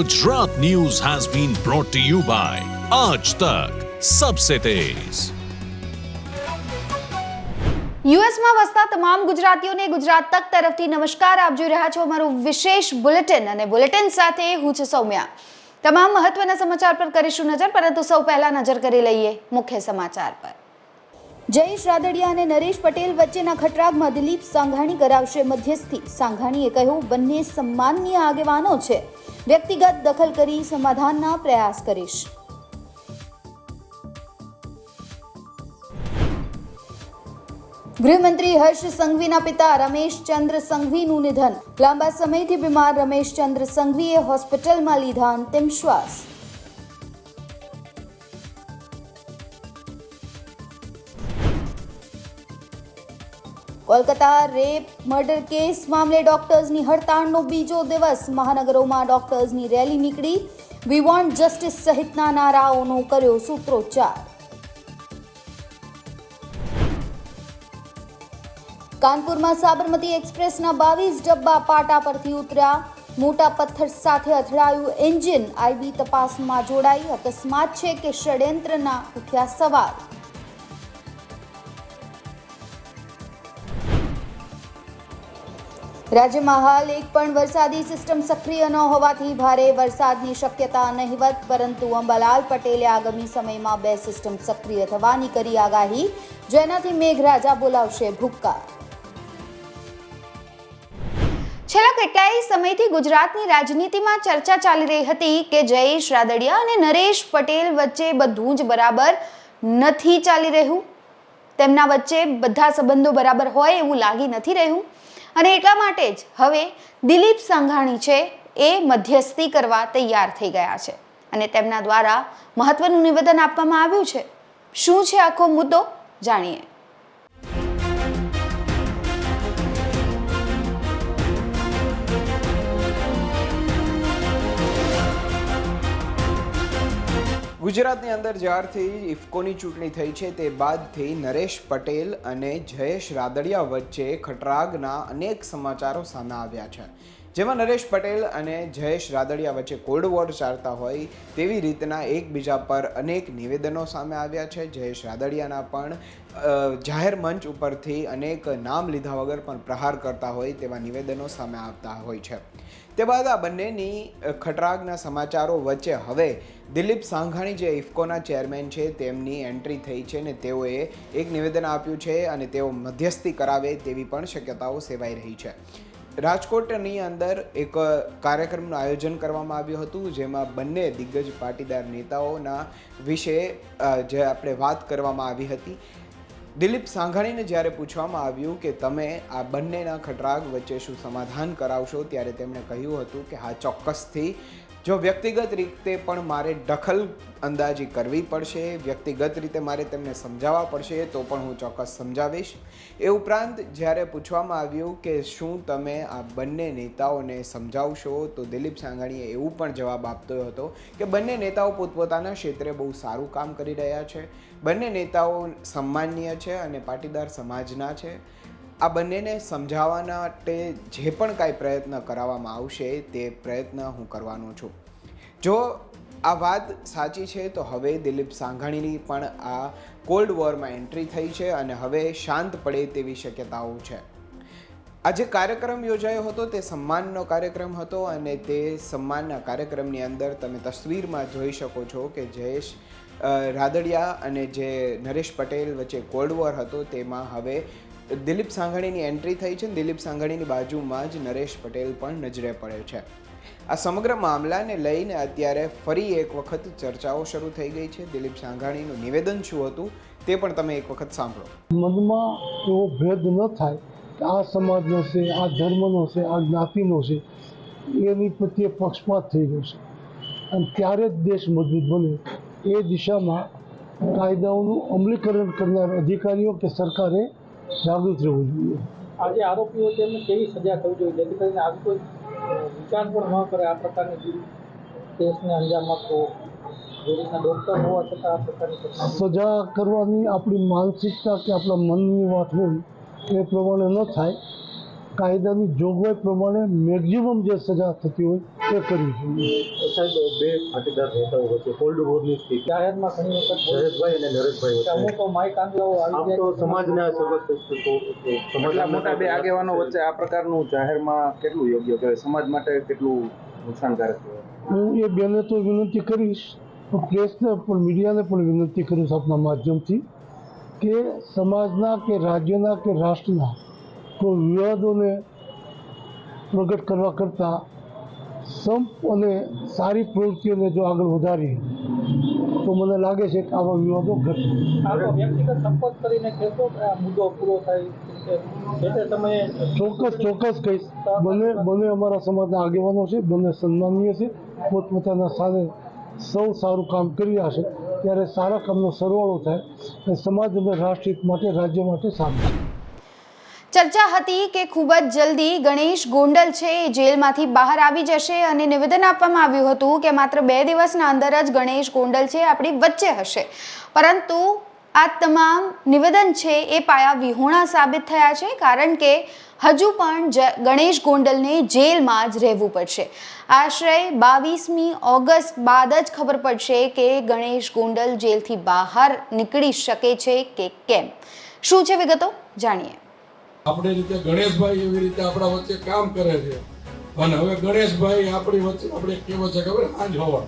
Gujarat news has been brought to you by Aaj Tak Sabse Tez. યુએસમાં વસતા તમામ ગુજરાતીઓને ગુજરાત તક તરફથી નમસ્કાર. આપ જોઈ રહ્યા છો અમારું વિશેષ બુલેટિન અને બુલેટિન સાથે હું છું સૌમ્યા. તમામ મહત્વના સમાચાર પર કરીશું નજર, પરંતુ સૌ પહેલા નજર કરી લઈએ મુખ્ય સમાચાર પર. જયેશ રાદડિયા અને નરેશ પટેલ વચ્ચેના ખટરાગમાં દિલીપ સાંઘાણી કરાવશે મધ્યસ્થી. સાંઘાણીએ કહ્યું, બંને સન્માનનીય આગેવાનો છે. વ્યક્તિગત દખલ કરી સમાધાનના પ્રયાસ કરીશ. ગૃહમંત્રી હર્ષ સંઘવીના પિતા રમેશચંદ્ર સંઘવીનું નિધન. લાંબા સમયથી બીમાર રમેશચંદ્ર સંઘવીએ હોસ્પિટલમાં લીધા અંતિમ શ્વાસ. કોલકાતા રેપ, મર્ડર કેસ મામલે ડોક્ટર્સની હડતાળનો બીજો દિવસ મહાનગરોમાં ડોક્ટર્સની રેલી નીકળી. વી વોન્ટ જસ્ટિસ સહિતના નારાઓનો કર્યો સૂત્રોચ્ચાર. કાનપુરમાં સાબરમતી એક્સપ્રેસના બાવીસ ડબ્બા પાટા પરથી ઉતર્યા. મોટા પથ્થર સાથે અથડાયું એન્જિન. આઈબી તપાસમાં જોડાઈ. અકસ્માત છે કે ષડયંત્રના ઉઠ્યા સવાલ. રાજ્યમાં હાલ એક પણ વરસાદી સિસ્ટમ સક્રિય ન હોવાથી ભારે વરસાદની શક્યતા નહીવત, પરંતુ અંબાલાલ પટેલે આગામી સમયમાં બે સિસ્ટમ સક્રિય થવાની કરી આગાહી, જેનાથી મેઘરાજા બોલાવશે ભૂક્કા છેલ્લા કેટલાય સમયથી ગુજરાતની રાજનીતિમાં ચર્ચા ચાલી રહી હતી કે જયેશ રાદડિયા અને નરેશ પટેલ વચ્ચે બધું જ બરાબર નથી ચાલી રહ્યું. તેમના વચ્ચે બધા સંબંધો બરાબર હોય એવું લાગી નથી રહ્યું. અને એટલા માટે જ હવે દિલીપ સંઘાણી છે એ મધ્યસ્થી કરવા તૈયાર થઈ ગયા છે. અને તેમના દ્વારા મહત્વનું નિવેદન આપવામાં આવ્યું છે. શું છે આખો મુદ્દો? જાણીએ. ગુજરાતની અંદર જ્યારથી ઇફકોની ચૂંટણી થઈ છે, તે બાદથી નરેશ પટેલ અને જયેશ રાદડિયા વચ્ચે ખટરાગના અનેક સમાચારો સામે આવ્યા છે. જેમાં નરેશ પટેલ અને જયેશ રાદડિયા વચ્ચે કોલ્ડ વોર ચાલતા હોય તેવી રીતના એકબીજા પર અનેક નિવેદનો સામે આવ્યા છે. જયેશ રાદડિયાના પણ જાહેર મંચ ઉપરથી અનેક નામ લીધા વગર પણ પ્રહાર કરતા હોય તેવા નિવેદનો સામે આવતા હોય છે. તે બાદ આ બંનેની ખટરાગના સમાચારો વચ્ચે હવે દિલીપ સાંઘાણી જે ઇફકોના ચેરમેન છે તેમની એન્ટ્રી થઈ છે ને તેઓએ એક નિવેદન આપ્યું છે અને તેઓ મધ્યસ્થી કરાવે તેવી પણ શક્યતાઓ સેવાઈ રહી છે. રાજકોટની અંદર એક કાર્યક્રમનું આયોજન કરવામાં આવ્યું હતું જેમાં બંને દિગ્ગજ પાટીદાર નેતાઓના વિશે જે આપણે વાત કરવામાં આવી હતી. દિલીપ સાંઘાણીને જ્યારે પૂછવામાં આવ્યું કે તમે આ બંનેના ખટરાગ વચ્ચે શું સમાધાન કરાવશો, ત્યારે તેમણે કહ્યું હતું કે હા, ચોક્કસથી જો વ્યક્તિગત રીતે પણ મારે દખલ અંદાજી કરવી પડશે, વ્યક્તિગત રીતે મારે તેમને સમજાવવા પડશે, તો પણ હું ચોક્કસ સમજાવીશ. એ ઉપરાંત, જ્યારે પૂછવામાં આવ્યું કે શું તમે આ બંને નેતાઓને સમજાવશો, તો દિલીપ સાંઘાણીએ એવું પણ જવાબ આપતો હતો કે બંને નેતાઓ પોતપોતાના ક્ષેત્રે બહુ સારું કામ કરી રહ્યા છે. બંને નેતાઓ સન્માનીય છે અને પાટીદાર સમાજના છે. આ બંનેને સમજાવવાના માટે જે પણ કાંઈ પ્રયત્ન કરાવવામાં આવશે તે પ્રયત્ન હું કરવાનો છું. જો આ વાત સાચી છે, તો હવે દિલીપ સાંઘાણીની પણ આ કોલ્ડ વોરમાં એન્ટ્રી થઈ છે અને હવે શાંત પડે તેવી શક્યતાઓ છે. આ જે કાર્યક્રમ યોજાયો હતો તે સન્માનનો કાર્યક્રમ હતો અને તે સન્માનના કાર્યક્રમની અંદર તમે તસવીરમાં જોઈ શકો છો કે જયેશ રાદડિયા અને જે નરેશ પટેલ વચ્ચે કોલ્ડ વોર હતો તેમાં હવે દિલીપ સાંઘાણીની એન્ટ્રી થઈ છે દિલીપ સાંઘાણીની બાજુમાં જ નરેશ પટેલ પણ નજરે પડે છે. આ સમગ્ર મામલાને લઈને અત્યારે ફરી એક વખત ચર્ચાઓ શરૂ થઈ ગઈ છે. દિલીપ સાંઘાણીનું નિવેદન શું હતું તે પણ તમે એક વખત સાંભળો. મનમાં એવો ભેદ ન થાય કે આ સમાજનો છે, આ ધર્મનો છે, આ જ્ઞાતિનો છે, એની પ્રત્યે પક્ષપાત થઈ ગયો છે. અને ત્યારે જ દેશ મજબૂત બને એ દિશામાં કાયદાઓનું અમલીકરણ કરનાર અધિકારીઓ કે સરકારે જાગૃત રહેવું જોઈએ. આજે આરોપીઓ તેમને કેવી સજા થવી જોઈએ? જેથી કરીને આવી કોઈ વિચાર પણ ન કરે આ પ્રકારની કેસને અંજામ આપવો સજા કરવાની આપણી માનસિકતા કે આપણા મનની વાત હોય એ પ્રમાણે ન થાય. કાયદાની જોગવાઈ પ્રમાણે મેક્ઝિમમ જે સજા થતી હોય કરવી જોઈએ સાહેબ બે પાટીદાર નેતાઓ વચ્ચે કોલ્ડ વોરની સ્થિતિ જાહેરમાં ઘણી વખત નરેશભાઈ અને નરેશભાઈ વચ્ચે અમુક માઇક આંગલાઓ આમ આવી તો. સમાજના સર્વશ્રેષ્ઠ સમાજના મોટા બે આગેવાનો વચ્ચે આ પ્રકારનું જાહેરમાં કેટલું યોગ્ય કહેવાય સમાજ માટે કેટલું નુકસાનકારક કહેવાય હું એ બેને તો વિનંતી કરીશ પ્રેસને પણ મીડિયાને પણ વિનંતી કરીશ આપના માધ્યમથી કે સમાજના કે રાજ્યના કે રાષ્ટ્રના કોઈ વિવાદોને પ્રગટ કરવા કરતાં સંપ અને સારી પ્રવૃત્તિઓને જો આગળ વધારીએ તો મને લાગે છે કે આવા વિવાદો ઘટશે. ચોક્કસ ચોક્કસ કહીશ. બંને બંને અમારા સમાજના આગેવાનો છે બંને સન્માનીય છે. પોતપોતાના સ્થાને સૌ સારું કામ કરી રહ્યા છે. ત્યારે સારા કામનો સરવાળો થાય અને સમાજ અને રાષ્ટ્ર માટે રાજ્ય માટે સારું. ચર્ચા હતી કે ખૂબ જ જલ્દી ગણેશ ગોંડલ છે એ જેલમાંથી બહાર આવી જશે અને નિવેદન આપવામાં આવ્યું હતું કે માત્ર બે દિવસના અંદર જ ગણેશ ગોંડલ છે આપણી વચ્ચે હશે. પરંતુ આ તમામ નિવેદન છે એ પાયા વિહોણા સાબિત થયા છે કારણ કે હજુ પણ ગણેશ ગોંડલને જેલમાં જ રહેવું પડશે. આશરે બાવીસમી ઓગસ્ટ બાદ જ ખબર પડશે કે ગણેશ ગોંડલ જેલથી બહાર નીકળી શકે છે કે કેમ. શું છે વિગતો? જાણીએ. આપણે રીતે ગણેશભાઈ એવી રીતે આપણા વચ્ચે કામ કરે છે. અને હવે ગણેશભાઈ આપણી વચ્ચે, આપણે કેવો છે ખબર, આજ હોવા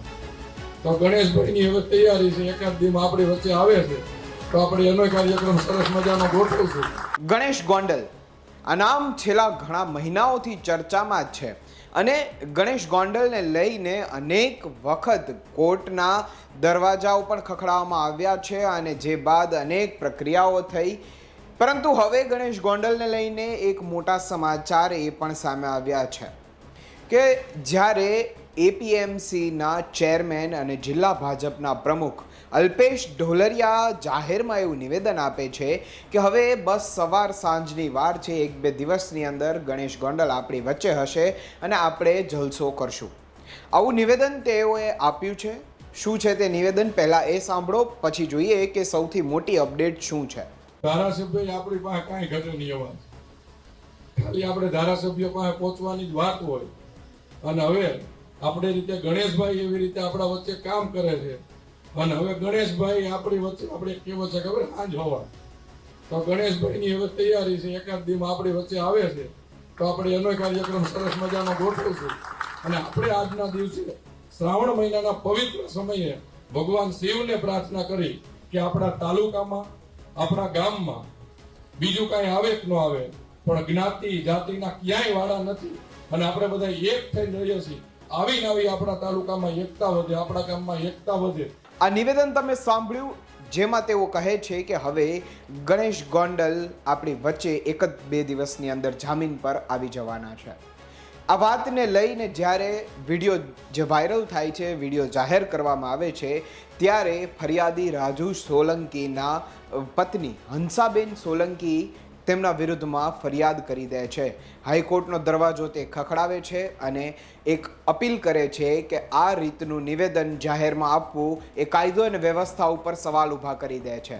તો ગણેશભાઈની હવે તૈયારી છે, એકાદ દીમાં આપણી વચ્ચે આવે છે. તો આપણે એનો કાર્યક્રમ સરસ મજાનો ગોઠવીશું. ગણેશ ગોંડલ. આ નામ છેલ્લા ઘણા મહિનાઓથી ચર્ચામાં જ છે. અને ગણેશ ગોંડલને લઈને અનેક વખત કોર્ટના દરવાજાઓ પણ ખખડાવવામાં આવ્યા છે અને જે બાદ અનેક પ્રક્રિયાઓ થઈ પરંતુ હવે ગણેશ ગોંડલને લઈને એક મોટા સમાચાર એ પણ સામે આવ્યા છે કે જ્યારે એપીએમસીના ચેરમેન અને જિલ્લા ભાજપના પ્રમુખ અલ્પેશ ઢોલરિયા જાહેરમાં એવું નિવેદન આપે છે કે હવે બસ સવાર સાંજની વાર છે, એક બે દિવસની અંદર ગણેશ ગોંડલ આપણી વચ્ચે હશે અને આપણે જલસો કરશું. આવું નિવેદન તેઓએ આપ્યું છે. શું છે તે નિવેદન? પહેલાં એ સાંભળો, પછી જોઈએ કે સૌથી મોટી અપડેટ શું છે. ધારાસભ્ય આપણી પાસે કાંઈ ઘટે નહીં અવાજ ખાલી આપણે ધારાસભ્ય પાસે પહોંચવાની જ વાત હોય. અને હવે આપણે રીતે ગણેશભાઈ એવી રીતે આપણા વચ્ચે કામ કરે છે. અને હવે ગણેશભાઈ આપણી વચ્ચે, આપણે કેવો છે ખબર આજ હોવા. તો ગણેશભાઈની હવે તૈયારી છે એકાદ દીમાં આપણી વચ્ચે આવે છે. તો આપણે એનો કાર્યક્રમ સરસ મજાનો ગોઠવીશું. અને આપણે આજના દિવસે શ્રાવણ મહિનાના પવિત્ર સમયે ભગવાન શિવને પ્રાર્થના કરી કે આપણા તાલુકામાં આપણા ગામમાં બીજું કાંઈ આવે કે ન આવે, પણ જ્ઞાતિ જાતિના ક્યાંય વાળા નથી. અને આપણે બધા એક થઈને રહીએ છીએ. આવીને આવી આપણા તાલુકામાં એકતા વધે, આપણા ગામમાં એકતા વધે. આ નિવેદન તમે સાંભળ્યું, જેમાં તેઓ કહે છે કે હવે ગણેશ ગોંડલ આપણી વચ્ચે એક જ બે દિવસની અંદર જામીન પર આવી જવાના છે. આ વાતને લઈને જ્યારે વીડિયો જે વાયરલ થાય છે, વીડિયો જાહેર કરવામાં આવે છે ત્યારે ફરિયાદી રાજુ સોલંકીના પત્ની હંસાબેન સોલંકી તેમના વિરુદ્ધમાં ફરિયાદ કરી દે છે. હાઈકોર્ટનો દરવાજો તે ખખડાવે છે અને એક અપીલ કરે છે કે આ રીતનું નિવેદન જાહેરમાં આપવું એ કાયદો અને વ્યવસ્થા ઉપર સવાલ ઊભા કરી દે છે.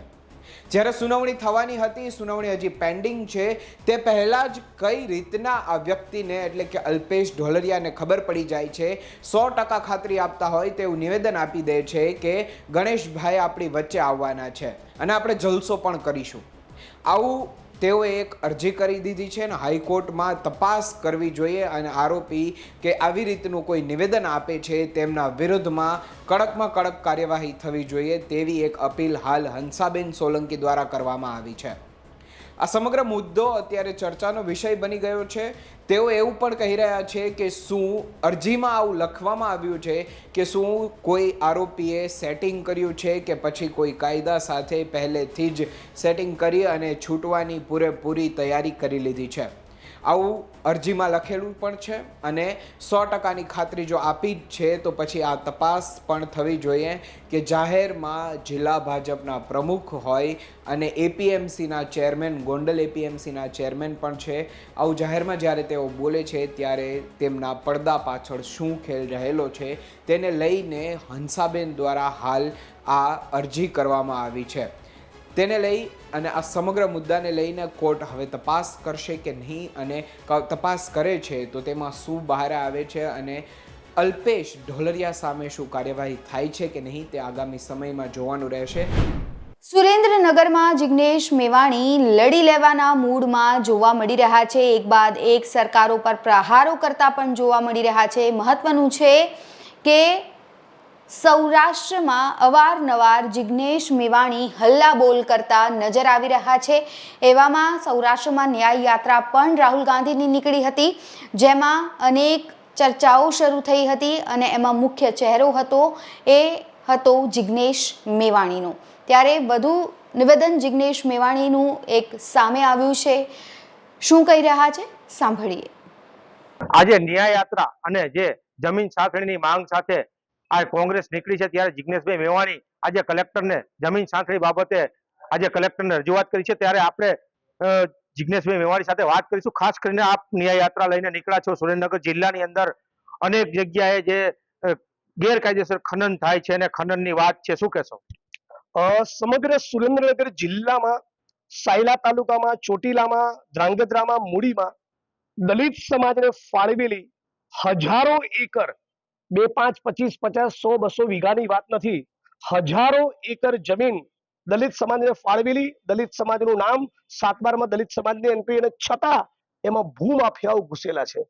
જ્યારે સુનાવણી થવાની હતી, સુનાવણી હજી પેન્ડિંગ છે, તે પહેલાં જ કઈ રીતના આ વ્યક્તિને એટલે કે અલ્પેશ ઢોલરિયાને ખબર પડી જાય છે? સો ટકા ખાતરી આપતા હોય તેવું નિવેદન આપી દે છે કે ગણેશભાઈ આપણી વચ્ચે આવવાના છે. અને આપણે જલસો પણ કરીશું. આવું તેઓએ એક અરજી કરી દીધી છે અને હાઈકોર્ટમાં તપાસ કરવી જોઈએ અને આરોપી કે આવી રીતનું કોઈ નિવેદન આપે છે તેમના વિરુદ્ધમાં કડકમાં કડક કાર્યવાહી થવી જોઈએ તેવી એક અપીલ હાલ હંસાબેન સોલંકી દ્વારા કરવામાં આવી છે. આ સમગ્ર મુદ્દો અત્યારે ચર્ચાનો વિષય બની ગયો છે. તેઓ એવું પણ કહી રહ્યા છે કે શું અરજીમાં આવું લખવામાં આવ્યું છે કે શું કોઈ આરોપીએ સેટિંગ કર્યું છે કે પછી કોઈ કાયદા સાથે પહેલેથી જ સેટિંગ કરી અને છૂટવાની પૂરેપૂરી તૈયારી કરી લીધી છે. આવું અરજીમાં લખેલું પણ છે અને સો ટકાની ખાતરી જો આપી જ છે, તો પછી આ તપાસ પણ થવી જોઈએ કે જાહેરમાં જિલ્લા ભાજપના પ્રમુખ હોય અને એપીએમસીના ચેરમેન, ગોંડલ એપીએમસીના ચેરમેન પણ છે. આવું જાહેરમાં જ્યારે તેઓ બોલે છે, ત્યારે તેમના પડદા પાછળ શું ખેલ રહેલો છે, તેને લઈને હંસાબેન દ્વારા હાલ આ અરજી કરવામાં આવી છે. તેને લઈ અને આ સમગ્ર મુદ્દાને લઈને કોર્ટ હવે તપાસ કરશે કે નહીં અને તપાસ કરે છે, તો તેમાં શું બહાર આવે છે અને અલ્પેશ ઢોલરિયા સામે શું કાર્યવાહી થાય છે કે નહીં તે આગામી સમયમાં જોવાનું રહેશે. સુરેન્દ્રનગરમાં જિગ્નેશ મેવાણી લડી લેવાના મૂડમાં જોવા મળી રહ્યા છે. એક બાદ એક સરકારો પર પ્રહારો કરતા પણ જોવા મળી રહ્યા છે. મહત્વનું છે કે સૌરાષ્ટ્રમાં અવારનવાર જિજ્ઞેશ મેવાણી હલ્લા બોલ કરતા નજર આવી રહ્યા છે. એવામાં સૌરાષ્ટ્રમાં ન્યાય યાત્રા પણ રાહુલ ગાંધીની નીકળી હતી, જેમાં અનેક ચર્ચાઓ શરૂ થઈ હતી અને એમાં મુખ્ય ચહેરો હતો એ હતો જિગ્નેશ મેવાણીનો. ત્યારે વધુ નિવેદન જિગ્નેશ મેવાણીનું એક સામે આવ્યું છે. શું કહી રહ્યા છે? સાંભળીએ. આજે ન્યાય યાત્રા અને જે જમીન સાંખણીની માંગ સાથે આ કોંગ્રેસ નીકળી છે ત્યારે જિજ્ઞેશભાઈ મેવાણી આજે કલેક્ટરને જમીન સાંકળી બાબતે આજે કલેક્ટરને રજૂઆત કરી છે. ત્યારે આપણે જિજ્ઞેશભાઈ મેવાણી સાથે વાત કરીશું. ખાસ કરીને આપ ન્યાયયાત્રા લઈને નીકળ્યા છો સુરેન્દ્રનગર જિલ્લાની અંદર. અનેક જગ્યાએ જે ગેરકાયદેસર ખનન થાય છે અને ખનનની વાત છે. શું કહેશો? સમગ્ર સુરેન્દ્રનગર જિલ્લામાં, સાયલા તાલુકામાં, ચોટીલામાં, ધ્રાંગધ્રામાં, મૂડીમાં દલિત સમાજને ફાળવેલી હજારો એકર બે પાંચ પચીસ પચાસ સો બસો વીઘાની વાત નથી. હજારો એકર જમીન દલિત સમાજને ફાળવેલી, દલિત સમાજનું નામ સાત બારમાં દલિત સમાજની એન્ટ્રી અને છતાં એમાં ભૂમાફિયાઓ ઘૂસેલા છે.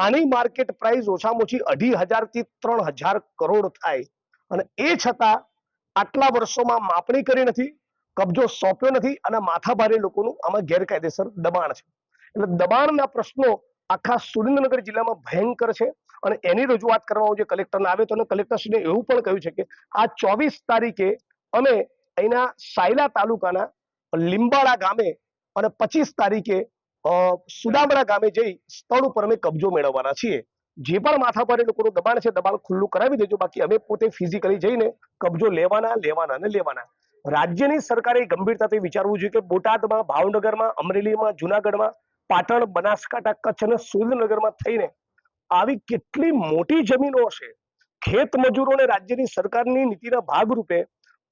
આની માર્કેટ પ્રાઇસ ઓછામાં ઓછી અઢી હજારથી ત્રણ હજાર કરોડ થાય. અને એ છતાં આટલા વર્ષોમાં માપણી કરી નથી, કબજો સોંપ્યો નથી અને માથાભારે લોકોનું આમાં ગેરકાયદેસર દબાણ છે. એટલે દબાણના પ્રશ્નો આખા સુરેન્દ્રનગર જિલ્લામાં ભયંકર છે. અને એની રજૂઆત કરવામાં જે કલેક્ટરને આવે તો કલેક્ટરશ્રીને એવું પણ કહ્યું છે કે આ ચોવીસ તારીખે અમે અહીંના સાયલા તાલુકાના લીંબાળા ગામે અને પચીસ તારીખે સુદામડા ગામે જઈ સ્થળ ઉપર અમે કબજો મેળવવાના છીએ. જે પણ માથાભારે લોકોનું દબાણ છે, દબાણ ખુલ્લું કરાવી દેજો, બાકી અમે પોતે ફિઝિકલી જઈને કબજો લેવાના લેવાના ને લેવાના. રાજ્યની સરકારે ગંભીરતાથી વિચારવું જોઈએ કે બોટાદમાં, ભાવનગરમાં, અમરેલીમાં, જુનાગઢમાં પાટણ બનાસકાંઠા કચ્છ અને સુરેન્દ્રનગરમાં થઈને આવી કેટલી મોટી જમીનો હશે? ખેત મજૂરોને રાજ્યની સરકારની નીતિના ભાગરૂપે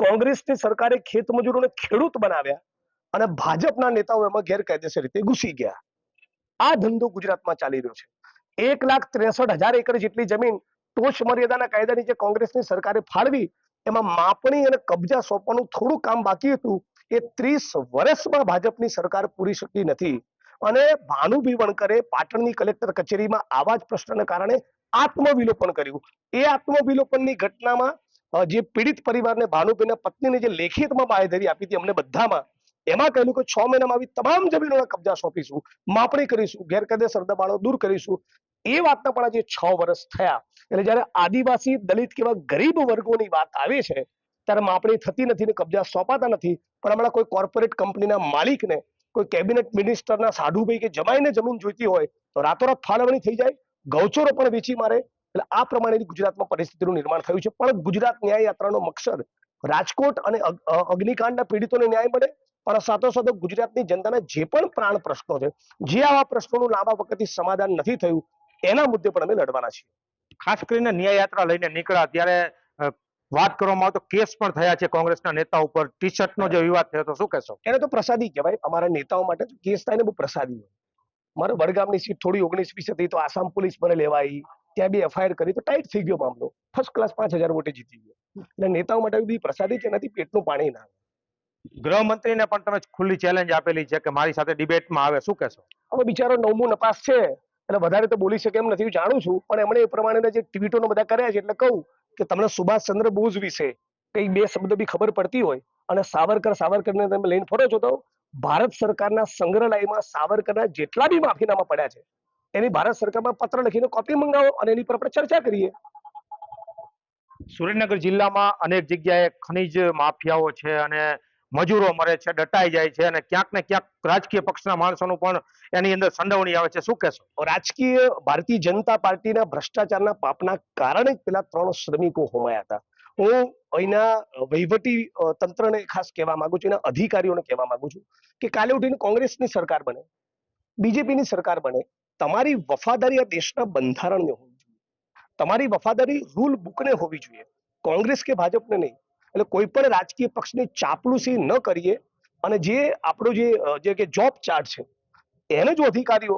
કોંગ્રેસની સરકારે ખેત મજૂરોને ખેડૂત બનાવ્યા અને ભાજપના નેતાઓ એમાં ગેરકાયદેસર રીતે ઘૂસી ગયા. આ ધંધો ગુજરાતમાં ચાલી રહ્યો છે. એક લાખ ત્રેસઠ હજાર એકર જેટલી જમીન ટોચ મર્યાદાના કાયદા નીચે કોંગ્રેસની સરકારે ફાળવી, એમાં માપણી અને કબજા સોંપવાનું થોડું કામ બાકી હતું. એ ત્રીસ વર્ષમાં ભાજપની સરકાર પૂરી શકી નથી. અને ભાનુભી વણકરે પાટણની કલેક્ટર કચેરીમાં આવા જ પ્રશ્નને કારણે આત્મવિલોપન કર્યું. એ આત્મવિલોપનની ઘટનામાં જે પીડિત પરિવારને ભાનુભાઈના પત્નીને જે લેખિતમાં બાહેધરી આપી હતી અમને બધામાં, એમાં કહેલું કે છ મહિનામાં આવી તમામ જમીનોના કબજા સોંપીશું, માપણી કરીશું, ગેરકાયદેસર દબાણો દૂર કરીશું. એ વાતના પણ આજે છ વર્ષ થયા. એટલે જ્યારે આદિવાસી દલિત કેવા ગરીબ વર્ગોની વાત આવે છે, ત્યારે માપણી થતી નથી ને કબજા સોંપાતા નથી, પણ હમણાં કોઈ કોર્પોરેટ કંપનીના માલિકને કોઈ કેબિનેટ મિનિસ્ટરના સાધુભાઈ કે જમાઈને જમીન જોઈતી હોય તો રાતોરાત ફાળવણી થઈ જાય, ગૌચરો પણ વેચી મારે. એટલે આ પ્રમાણેની ગુજરાતમાં પરિસ્થિતિનું નિર્માણ થયું છે. પણ ગુજરાત ન્યાય મકસદ રાજકોટ અને અગ્નિકાંડના પીડિતોને ન્યાય મળે, પણ સાથોસાથ ગુજરાતની જનતાના જે પણ પ્રાણ પ્રશ્નો છે, જે આવા પ્રશ્નોનું લાંબા વખતથી સમાધાન નથી થયું, એના મુદ્દે પણ અમે લડવાના છીએ. ખાસ કરીને ન્યાય યાત્રા લઈને નીકળ્યા ત્યારે વાત કરવામાં આવે તો કેસ પણ થયા છે કોંગ્રેસના નેતા ઉપર. ટી શર્ટનો જે વિવાદ થયો તો શું કહેશો? એને તો પ્રસાદી કહેવાય. અમારા નેતાઓ માટે કેસ થાય ને બહુ પ્રસાદી હોય. મારે વડગામની સીટ થોડી ઓગણીસ વીસ હતી તો આસામ પોલીસ મને લેવાઈ ત્યાં બી એફઆઈઆર કરી તો ટાઈટ થઈ ગયો મામલો. ફર્સ્ટ ક્લાસ પાંચ હજાર વોટે જીતી ગયો. એટલે નેતાઓ માટે બધી પ્રસાદી છે એનાથી પેટનું પાણી ના. ગૃહમંત્રીને પણ તમે ખુલ્લી ચેલેન્જ આપેલી છે કે મારી સાથે ડિબેટમાં આવે શું કહેશો? હવે બિચારો નવમું નપાસ છે. એટલે વધારે તો બોલી શકે એમ નથી હું જાણું છું. પણ એમણે એ પ્રમાણેના જે ટ્વીટોને બધા કર્યા છે એટલે કહું. કે તમને સુભાષચંદ્ર બોઝ વિશે કઈ બે શબ્દ બી ખબર પડતી હોય અને સાવરકર સાવરકરને તમે લઈને ફરો છો તો ભારત સરકારના સંગ્રહાલયમાં સાવરકરના જેટલા બી માફીનામા પડ્યા છે, એની ભારત સરકારમાં પત્ર લખીને કોપી મંગાવો અને એની પર આપણે ચર્ચા કરીએ. સુરેન્દ્રનગર જિલ્લામાં અનેક જગ્યાએ ખનીજ માફિયાઓ છે અને મજૂરો મરે છે દટાઈ જાય છે અને ક્યાંક ને ક્યાંક રાજકીય પક્ષના માણસોનું પણ એની અંદર સંડવણી આવે છે. શું કહેશો? રાજકીય ભારતીય જનતા પાર્ટીના ભ્રષ્ટાચારના પાપના કારણે પેલા ત્રણ શ્રમિકો હોમાયા હતા. હું અહીંના વહીવટી તંત્રને ખાસ કહેવા માંગુ છું, એના અધિકારીઓને કહેવા માંગુ છું કે કાલે ઉઠીને કોંગ્રેસની સરકાર બને, બીજેપીની સરકાર બને, તમારી વફાદારી આ દેશના બંધારણને હોવી જોઈએ. તમારી વફાદારી રૂલ બુકને હોવી જોઈએ. કોંગ્રેસ કે ભાજપને નહીં. એટલે કોઈ પણ રાજકીય પક્ષને ચાપલુસી ન કરીએ અને જે આપણો જે કે જોબ ચાર્ટ છે, એને જો અધિકારીઓ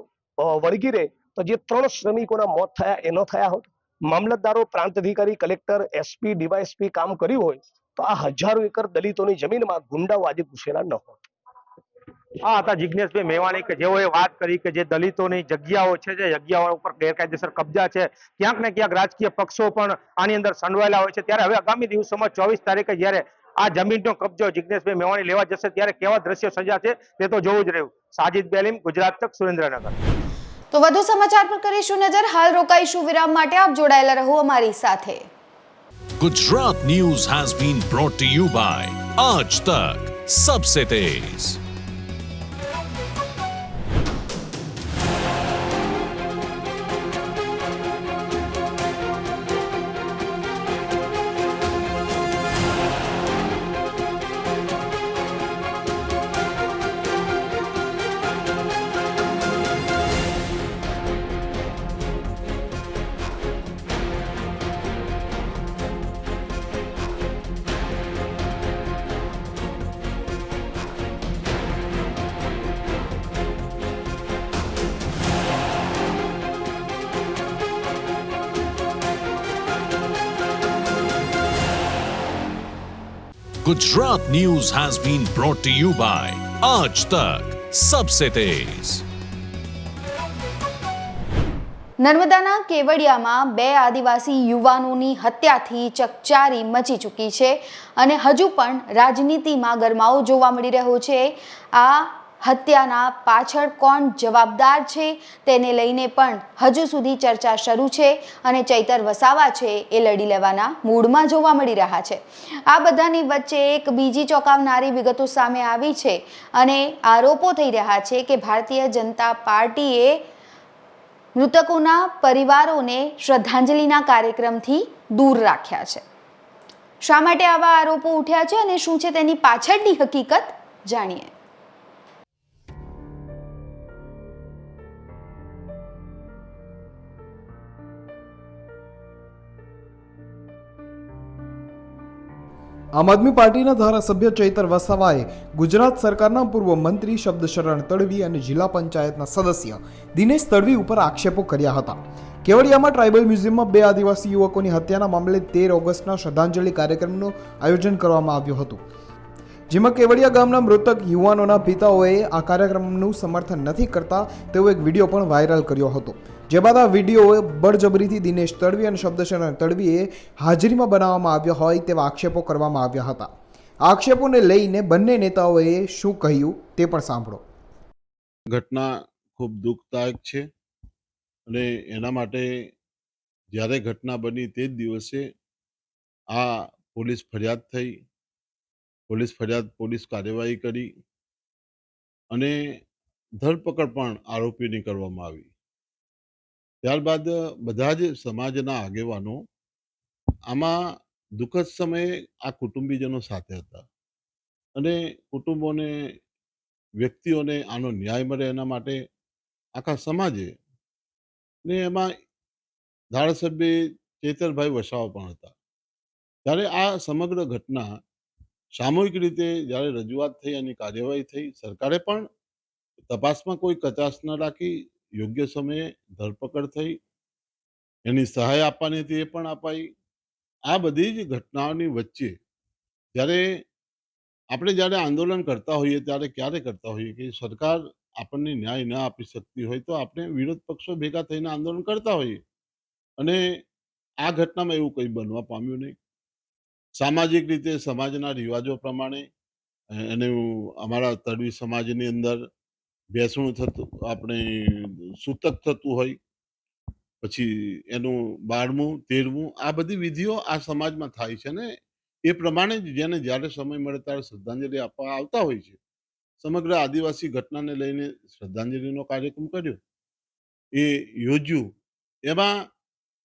વળગી રહે, તો જે ત્રણ શ્રમિકોના મોત થયા એ ન થયા હોત. મામલતદારો, પ્રાંત અધિકારી, કલેક્ટર, એસપી, ડીવાયએસપી કામ કર્યું હોય, તો આ હજારો એકર દલિતોની જમીનમાં ગુંડાઓ આજે ઘૂસેલા ન હોત. આ હતા જિજ્ઞેશભાઈ મેવાણી કે જેઓએ વાત કરી કે જે દલિતોની જગ્યાઓ છે જે જગ્યાઓ ઉપર ગેરકાયદેસર કબજા છે ક્યાંક ને ક્યાંક રાજકીય પક્ષો પણ આની અંદર સંડવાયેલા હોય છે. ત્યારે હવે આગામી દિવસોમાં ચોવીસ તારીખે જ્યારે આ જમીનનો કબજો જિજ્ઞેશભાઈ મેવાણી લેવા જશે ત્યારે કેવા દ્રશ્યો સર્જાશે તે તો જોવું જ રહ્યું. સાજિદ બેલીમ ગુજરાત તક સુરેન્દ્રનગર. તો વધુ સમાચાર પર કરીશું નજર. હાલ રોકાઈશું વિરામ માટે. આપ જોડાયેલા રહો અમારી સાથે. Gujarat news has been brought to you by Aaj Tak Sabse Tez. Gujarat news has been brought to you Aaj Tak Sabse Tez. નર્મદાના કેવડિયામાં બે આદિવાસી યુવાનોની હત્યાથી ચકચારી મચી ચૂકી છે અને હજુ પણ રાજનીતિમાં ગરમાવો જોવા મળી રહ્યો છે આ હત્યાના પાછળ કોણ જવાબદાર છે તેને લઈને પણ હજુ સુધી ચર્ચા શરૂ છે અને ચૈતર વસાવા છે એ લડી લેવાના મૂડમાં જોવા મળી રહ્યા છે. આ બધાની વચ્ચે એક બીજી ચોંકાવનારી વિગતો સામે આવી છે અને આરોપો થઈ રહ્યા છે કે ભારતીય જનતા પાર્ટીએ મૃતકોના પરિવારોને શ્રદ્ધાંજલિના કાર્યક્રમથી દૂર રાખ્યા છે. શા માટે આવા આરોપો ઉઠ્યા છે અને શું છે તેની પાછળની હકીકત જાણીએ. આમ આદમી પાર્ટીના ધારાસભ્ય ચૈતર વસાવાએ ગુજરાત સરકારના પૂર્વ મંત્રી શબ્દશરણ તડવી અને જિલ્લા પંચાયતના સદસ્ય દિનેશ તડવી ઉપર આક્ષેપો કર્યા હતા. કેવડિયામાં ટ્રાઇબલ મ્યુઝિયમમાં બે આદિવાસી યુવકોની હત્યાના મામલે તેર ઓગસ્ટના શ્રદ્ધાંજલિ કાર્યક્રમનું આયોજન કરવામાં આવ્યું હતું. જેમાં કેવડિયા ગામના મૃતક યુવાનોના પિતાઓએ આ કાર્યક્રમનું સમર્થન નથી કરતા તેવો એક વીડિયો પણ વાયરલ કર્યો હતો. જે બધા વીડિયો બળજબરીથી દિનેશ તડવી અને શબ્દશરણ તડવીએ હાજરીમાં બનાવવામાં આવ્યા હોય તેવા આક્ષેપો કરવામાં આવ્યા હતા. આક્ષેપોને લઈને બંને નેતાઓએ શું કહ્યું તે પણ સાંભળો. ઘટના ખૂબ દુઃખદાયક છે અને એના માટે જ્યારે ઘટના બની તે જ દિવસે આ પોલીસ ફરિયાદ થઈ. પોલીસ ફરિયાદ, પોલીસ કાર્યવાહી કરી અને ધરપકડ પણ આરોપીની કરવામાં આવી. ત્યારબાદ બધા જ સમાજના આગેવાનો આમાં દુઃખદ સમયે આ કુટુંબીજનો સાથે હતા. અને કુટુંબોને, વ્યક્તિઓને આનો ન્યાય મળે એના માટે આખા સમાજે ને એમાં ધારાસભ્ય ચેતરભાઈ વસાવા પણ હતા. ત્યારે આ સમગ્ર ઘટના સામૂહિક રીતે જ્યારે રજૂઆત થઈ અને કાર્યવાહી થઈ, સરકારે પણ તપાસમાં કોઈ કચાશ ન રાખી યોગ્ય સમયે ધરપકડ થઈ, એની સહાય આપવાની હતી એ પણ અપાઈ. આ બધી જ ઘટનાઓની વચ્ચે જ્યારે આપણે જ્યારે આંદોલન કરતા હોઈએ ત્યારે ક્યારે કરતા હોઈએ કે સરકાર આપણને ન્યાય ન આપી શકતી હોય તો આપણે વિરોધ પક્ષો ભેગા થઈને આંદોલન કરતા હોઈએ. અને આ ઘટનામાં એવું કંઈ બનવા પામ્યું નહીં. સામાજિક રીતે સમાજના રિવાજો પ્રમાણે, અને અમારા તડવી સમાજની અંદર બેસણું થતું, આપણે સૂતક થતું હોય, પછી એનું બારમું તેરમું આ બધી વિધિઓ આ સમાજમાં થાય છે ને, એ પ્રમાણે જ જેને જ્યારે સમય મળે ત્યારે શ્રદ્ધાંજલિ આપવા આવતા હોય છે. સમગ્ર આદિવાસી ઘટનાને લઈને શ્રદ્ધાંજલિનો કાર્યક્રમ કર્યો. એ યોજ્યું. એમાં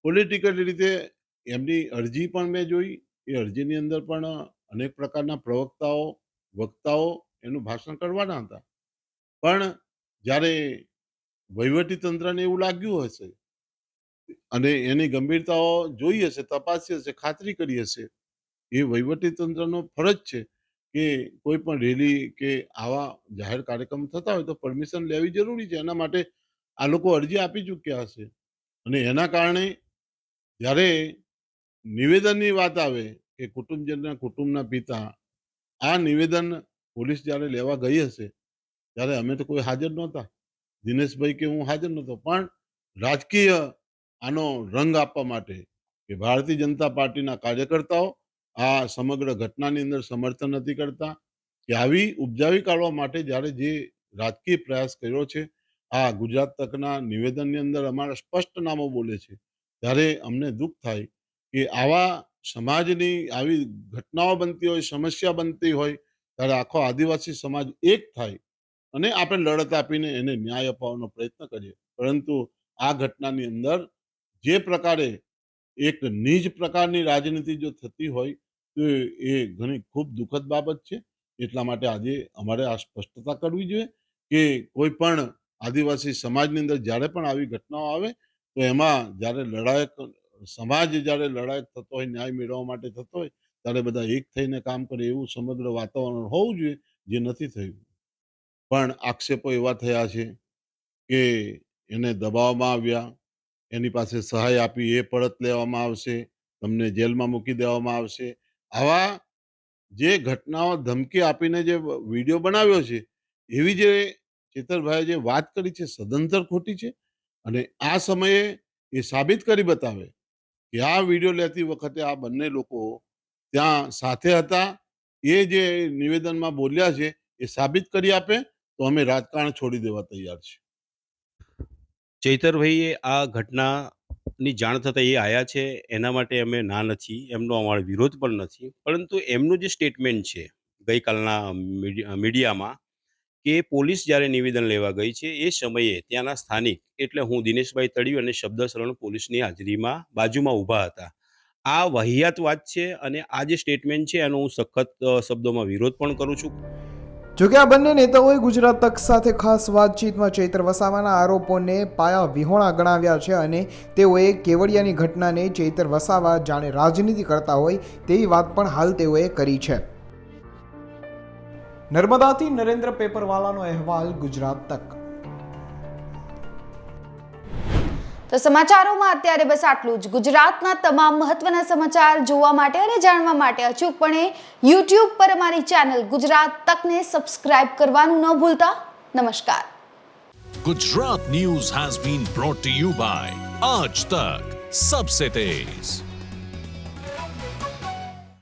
પોલિટિકલ રીતે એમની અરજી પણ મેં જોઈ. એ અરજીની અંદર પણ અનેક પ્રકારના પ્રવક્તાઓ, વક્તાઓ એનું ભાષણ કરવાના હતા. પણ જ્યારે વહીવટી તંત્રને એવું લાગ્યું હશે અને એની ગંભીરતાઓ જોઈ હશે, તપાસી હશે, ખાતરી કરી હશે, એ વહીવટી તંત્રનો ફરજ છે કે કોઈ પણ રેલી કે આવા જાહેર કાર્યક્રમ થતા હોય તો પરમિશન લેવી જરૂરી છે. એના માટે આ લોકો અરજી આપી ચૂક્યા હશે અને એના કારણે જ્યારે નિવેદનની વાત આવે કે કુટુંબજનના, કુટુંબના પિતા આ નિવેદન પોલીસ જ્યારે લેવા ગઈ હશે ત્યારે અમે તો કોઈ હાજર નહોતા. દિનેશભાઈ કે હું હાજર નહોતો. પણ રાજકીય આનો રંગ આપવા માટે કે ભારતીય જનતા પાર્ટીના કાર્યકર્તાઓ આ સમગ્ર ઘટનાની અંદર સમર્થન નથી કરતા કે આવી ઉપજાવી કાઢવા માટે જ્યારે જે રાજકીય પ્રયાસ કર્યો છે, આ ગુજરાત તકના નિવેદનની અંદર અમારા સ્પષ્ટ નામો બોલે છે, ત્યારે અમને દુઃખ થાય કે આવા સમાજની આવી ઘટનાઓ બનતી હોય, સમસ્યા બનતી હોય, ત્યારે આખો આદિવાસી સમાજ એક થાય અને આપણે લડત આપીને એને ન્યાય અપાવવાનો પ્રયત્ન કરીએ. પરંતુ આ ઘટનાની અંદર જે પ્રકારે એક નિજ પ્રકારની રાજનીતિ જો થતી હોય, તો એ ઘણી ખૂબ દુઃખદ બાબત છે. એટલા માટે આજે અમારે આ સ્પષ્ટતા કરવી જોઈએ કે કોઈ પણ આદિવાસી સમાજની અંદર જ્યારે પણ આવી ઘટનાઓ આવે, તો એમાં જ્યારે લડાયક સમાજ જ્યારે લડાયક થતો હોય, ન્યાય મેળવવા માટે થતો હોય, ત્યારે બધા એક થઈને કામ કરે એવું સમગ્ર વાતાવરણ હોવું જોઈએ જે નથી થયું. પણ આક્ષેપો એવા થયા છે કે એને દબાવવામાં આવ્યા, એની પાસે સહાય આપી એ પરત લેવામાં આવશે, તમને જેલમાં મૂકી દેવામાં આવશે. આવા જે ઘટનાઓ ધમકી આપીને જે વીડિયો બનાવ્યો છે, એવી જે ચેતરભાઈએ જે વાત કરી છે, સદંતર ખોટી છે અને આ સમયે એ સાબિત કરી બતાવે કે આ વીડિયો લેતી વખતે આ બંને લોકો ત્યાં સાથે હતા, એ જે નિવેદનમાં બોલ્યા છે, એ સાબિત કરી આપે તો અમે રાજકારણ છોડી દેવા તૈયાર છે ચૈતરભાઈએ આ ઘટનાની જાણ થતાં એ આયા છે, એના માટે અમે ના નથી, એમનો અમારો વિરોધ પણ નથી. પરંતુ એમનું જે સ્ટેટમેન્ટ છે, ગઈકાલના મીડિયામાં કે પોલીસ જ્યારે નિવેદન લેવા ગઈ છે, એ સમયે ત્યાંના સ્થાનિક, એટલે હું દિનેશભાઈ તળિયું અને શબ્દશરણ પોલીસની હાજરીમાં બાજુમાં ઊભા હતા. આ વહિયાત વાત છે અને આ જે સ્ટેટમેન્ટ છે, એનો હું સખત શબ્દોમાં વિરોધ પણ કરું છું. જોકે આ બંને નેતાઓએ ગુજરાત તક સાથે ખાસ વાતચીતમાં ચૈત્ર વસાવાના આરોપોને પાયા વિહોણા ગણાવ્યા છે અને તેઓએ કેવડિયાની ઘટનાને ચૈત્ર વસાવા જાણે રાજનીતિ કરતા હોય તેવી વાત પણ હાલ તેઓએ કરી છે. નર્મદાથી નરેન્દ્ર પેપરવાલાનો અહેવાલ ગુજરાત તક. તો સમાચારોમાં અત્યારે બસ આટલું જ. ગુજરાતના તમામ મહત્વના સમાચાર જોવા માટે અને જાણવા માટે અચૂકપણે યુટ્યુબ પર અમારી ચેનલ ગુજરાત તકને સબસ્ક્રાઇબ કરવાનું ન ભૂલતા. નમસ્કાર. Gujarat news has been brought you by Aaj Tak Sabse Tez